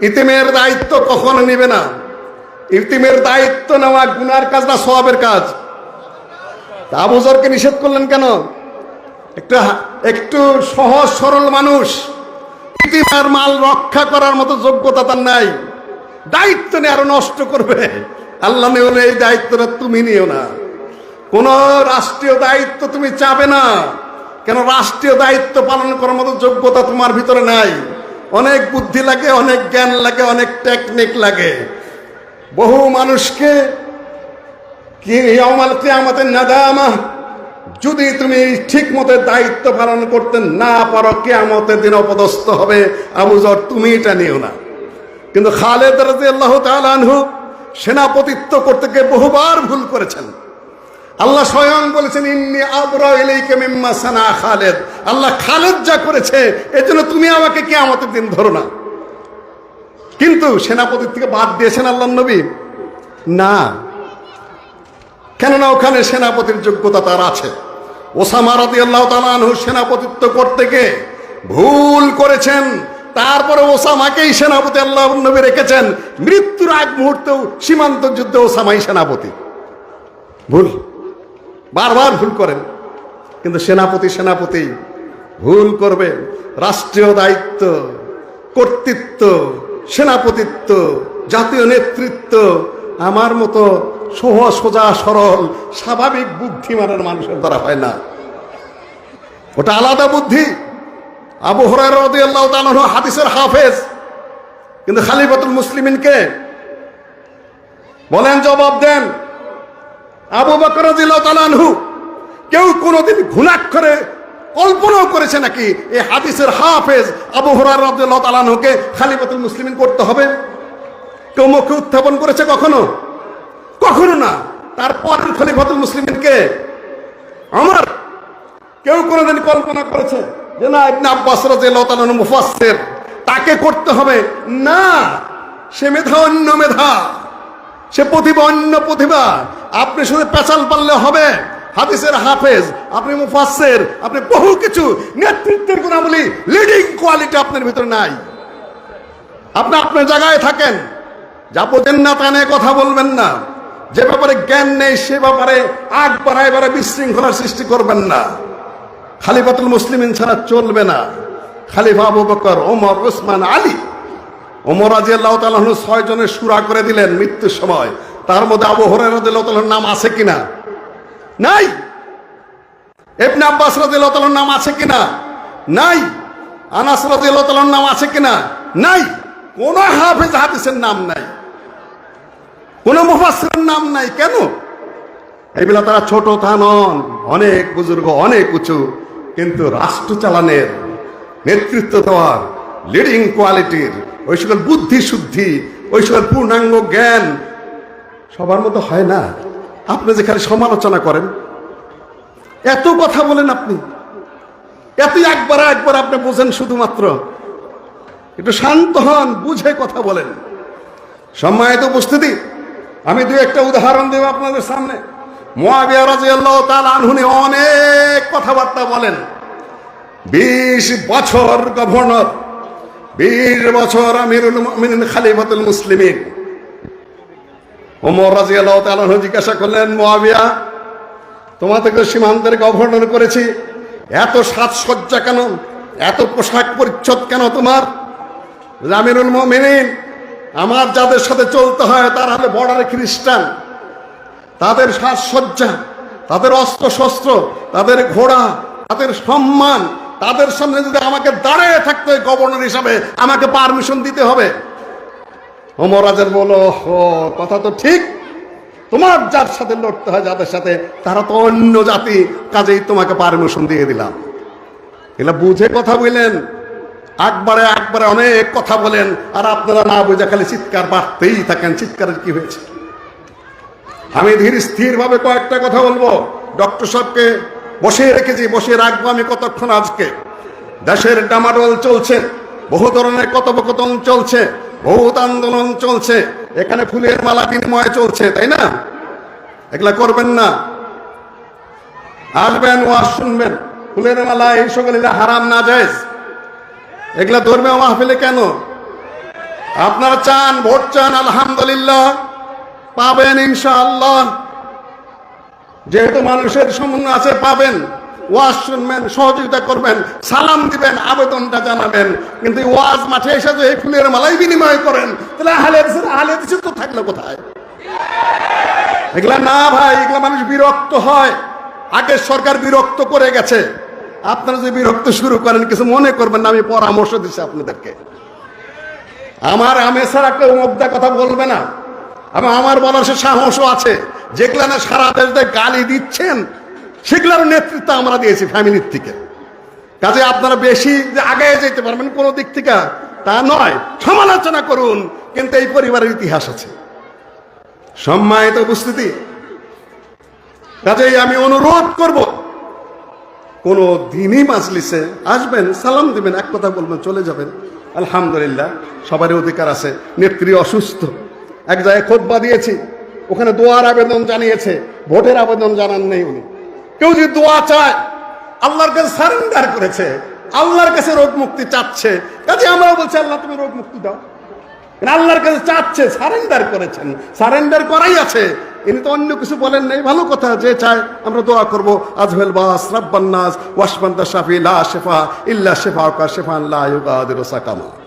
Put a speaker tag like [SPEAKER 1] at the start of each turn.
[SPEAKER 1] ইতিমের দায়িত্ব কখনো নিবে না? ইতিমের দায়িত্ব নেওয়া গুনার কাজ না সবের কাজ? আবুজরকে নিষেধ করলেন কেন? একটু একটু সহজ সরল মানুষ। ইতিমের মাল রক্ষা করার মতো যোগ্যতা তার নাই। দায়িত্ব নিয়ে আরও নষ্ট করবে। আল্লাহ নেওলে এই দায়িত্বটা তুমি নিও না। কোন রাষ্ট্রীয় দায়িত্ব তুমি চাবে না। কেন রাষ্ট্রীয় দায়িত্ব পালন করার মতো যোগ্যতা তোমার ভিতরে নাই? অনেক বুদ্ধি লাগে, অনেক জ্ঞান লাগে, অনেক টেকনিক লাগে। বহু মানুষকে কি কিয়ামতের নাদামা, যদি তুমি ঠিক মতো দায়িত্ব পালন করতে না পারো, কেয়ামতের দিন অপদস্থ হবে। আবুজর তুমি এটা নিও না। কিন্তু খালেদ রাজি আল্লাহ তালু সেনাপতিত্ব করতে গিয়ে বহুবার ভুল করেছেন। আল্লাহ স্বয়ং বলেছেন, ইন্নি আবরা ইলাইকা মিম্মা সানা খালেদ। আল্লাহ খালেদ যা করেছে এজন্য তুমি আমাকে কে আমাদের দিন ধরো না। কিন্তু সেনাপতির থেকে বাদ দিয়েছেন আল্লাহ নবী। না। কেননা ওখানে সেনাপতির যোগ্যতা তার আছে। ওসামা রাদি আল্লাহ তালানহু সেনাপতিত্ব করতে গিয়ে ভুল করেছেন। তারপরে ওসামাকেই সেনাপতি আল্লাহ নবী রেখেছেন। মৃত্যুর আগ মুহূর্তেও সীমান্ত যুদ্ধে ওসামাই সেনাপতি। ভুল। বারবার ভুল করেন। কিন্তু সেনাপতি সেনাপতি ভুল করবে। রাষ্ট্রীয় দায়িত্ব, কর্তৃত্ব, সেনাপতিত্ব, জাতীয় নেতৃত্ব, আমার মতো সহজ সোজা, সরল, স্বাভাবিক বুদ্ধিমানের মানুষের দ্বারা হয় না। ওটা আলাদা বুদ্ধি। আবু হরাই রাদিয়াল্লাহু তাআলা হাদিসের হাফেজ। কিন্তু খালিফাতুল মুসলিমিনকে বলেন, জবাব দেন। আবু বকর আনহু, কেউ কোনোদিন ঘুণাক্ষরে কল্পনাও করেছে নাকি এই হাদিসের হাফেজ আবু হরার আনহুকে খালিফাতুল মুসলিমিন করতে হবে? কেউ মুখে উত্থাপন করেছে কখনো? কখনো না। তারপরের খলিফাতুল মুসলিমিনকে আমার। কেউ কোনোদিন কল্পনা করেছে যে না, ইবনে আব্বাস আনহু মুফাসসির। তাকে করতে হবে। না, সে মেধা অন্য মেধা। সে প্রতিভা অন্য প্রতিভা। আপনি শুধু পেঁচাল পারলে হবে। হাদিসের হাফেজ, আপনি মুফাসসির, আপনি বহু কিছু। নেতৃত্বের গুণাবলী লিডিং কোয়ালিটি আপনার ভিতরে নাই। আপনি আপনার জায়গায় থাকেন। যা বোঝেন না তা নিয়ে কথা বলবেন না। যে ব্যাপারে জ্ঞান নেই, সে ব্যাপারে আগ বাড়ায় বাড়ায় বিশৃঙ্খলার সৃষ্টি করবেন না। খালিফাতুল মুসলিমিন ছাড়া চলবে না। খালিফা আবু বকর, ওমর, ওসমান, আলী। ওমর রাজি আল্লাহ ছয় জনের সুরা করে দিলেন মৃত্যুর সময়। তার মধ্যে আবু হরের নাম আছে কিনা? নাই। এবনে আব্বাস রাদিয়াল্লাহু নাম আছে কিনা? নাই। আনাস রাদিয়াল্লাহু নাম আছে কিনা? নাই। কোন হাফেজ হাদিসের নাম নাই। কোন মুফাসসিরের নাম নাই। কেন? এইগুলা তারা ছোট তা নন অনেক বুজুর্গ, অনেক উঁচু। কিন্তু রাষ্ট্র চালানের নেতৃত্ব দেওয়ার লিডিং কোয়ালিটির ওই সকল বুদ্ধি শুদ্ধি, ওই সকল পূর্ণাঙ্গ জ্ঞান সবার মতো হয় না। আপনি যেখানে সমালোচনা করেন, এত কথা বলেন আপনি। এত একবার একবার আপনি বোঝেন শুধুমাত্র। একটু শান্ত হন, বুঝে কথা বলেন। সম্মানিত উপস্থিতি, আমি দু একটা উদাহরণ দেব আপনাদের সামনে। অনেক কথাবার্তা বলেন। বিশ বছর গভর্নর, বিশ বছর আমিরুল মুমিনিন খালিফাতুল মুসলিমিন। ওমর রাদিয়াল্লাহু তাআলা আনহু জিজ্ঞাসা করলেন মুয়াবিয়া তোমাদেরকে সীমান্তের গভর্নর করেছি। এত সাজসজ্জা কেন? এত পোশাক পরিচ্ছদ কেন তোমার? আমিরুল মুমিনিন, আমার যাদের সাথে চলতে হয় তারা হলে বর্ডারে খ্রিস্টান। তাদের সাজসজ্জা, তাদের অস্ত্র শস্ত্র তাদের ঘোড়া, তাদের সম্মান, তাদের সামনে যদি আমাকে দাঁড়িয়ে থাকতে হয় গভর্নর হিসাবে, আমাকে পারমিশন দিতে হবে। অমরাজের বলো কথা তো ঠিক। তোমার যার সাথে লড়তে হয়, যাদের সাথে, তারা তো অন্য জাতি। কাজেই তোমাকে পারমিশন দিয়ে দিলাম। এগুলা বুঝে কথা বললেন একবারে একবারে অনেক কথা বলেন। আর আপনারা না বুঝে খালি চিৎকার বাড়তেই থাকেন। চিৎকারের কি হয়েছে? আমি ধীর স্থির ভাবে কয়েকটা কথা বলব। ডক্টর সাহেবকে বসিয়ে রেখেছি, বসিয়ে রাখব আমি কতক্ষণ আজকে। দেশের ডামাডোল চলছে, বহু ধরনের কথোপকথন চলছে। বহুত আন্দোলন চলছে। এখানে ফুলের মালা বিনিময় চলছে, তাই না? এগুলা করবেন না। আসবেন ওয়াজ শুনবেন। ফুলের মালা এই সকল হারাম না যায় এগুলা ধর্মীয় মাহফিলে কেন? আপনারা চান, ভোট চান, আলহামদুলিল্লাহ। পাবেন ইনশাআল্লাহ। যেহেতু মানুষের সমন্বয় আছে, পাবেন। ওয়াজ শুনবেন সহযোগিতা করবেন, সালাম দিবেন, আবেদনটা জানাবেন। কিন্তু ওয়াজ মাঠে এসে যে ফুলের মালাই বিনিময় করেন, তাহলে আহলে আহলে তো থাকল কোথায়? এগুলা না ভাই, এগুলা মানুষ বিরক্ত হয়। আগের সরকার বিরক্ত করে গেছে। আপনারা যদি বিরক্ত শুরু করেন, কিছু মনে করবেন না, আমি পরামর্শ দিচ্ছি আপনাদেরকে। আমার আমি ছাড়া কেউ মুগ্ধা কথা বলবে না। আমি আমার বলার সে সাহসও আছে। যেগুলা না সারা দেশ গালি দিচ্ছেন সেগুলোর নেতৃত্ব আমরা দিয়েছি ফ্যামিলির থেকে। কাজে আপনারা বেশি যে আগে যেতে পারবেন কোনো দিক থেকে, তা নয়। সমালোচনা করুন, কিন্তু এই পরিবারের ইতিহাস আছে। সম্মানিত উপস্থিতি, কাজেই আমি অনুরোধ করব, কোন দিনই মাজলিসে আসবেন, সালাম দিবেন, এক কথা বলবেন, চলে যাবেন। আলহামদুলিল্লাহ, সবারই অধিকার আছে, নেত্রী অসুস্থ। এক জায়গায় খোদবা দিয়েছি, ওখানে দোয়ার আবেদন জানিয়েছে, ভোটের আবেদন জানান নেই উনি। কেউ যদি দোয়া চায়, আল্লাহর কাছে সারেন্ডার করেছে, আল্লাহর কাছে রোগ মুক্তি চাচ্ছে, কাজে আমরাও বলছি, আল্লাহ, তুমি রোগ মুক্তি দাও। আল্লাহর কাছে চাচ্ছে, সারেন্ডার করেছেন। সারেন্ডার করাই আছে। ইনি তো অন্য কিছু বলেন নাই। ভালো কথা, যে চায়, আমরা দোয়া করব। আজহেল বাস রাব্বান্নাস ওয়াসমান্তা শাফি লা শেফা, ইল্লা শেফা কা শেফান লা ইউগাদিরু সাকামা।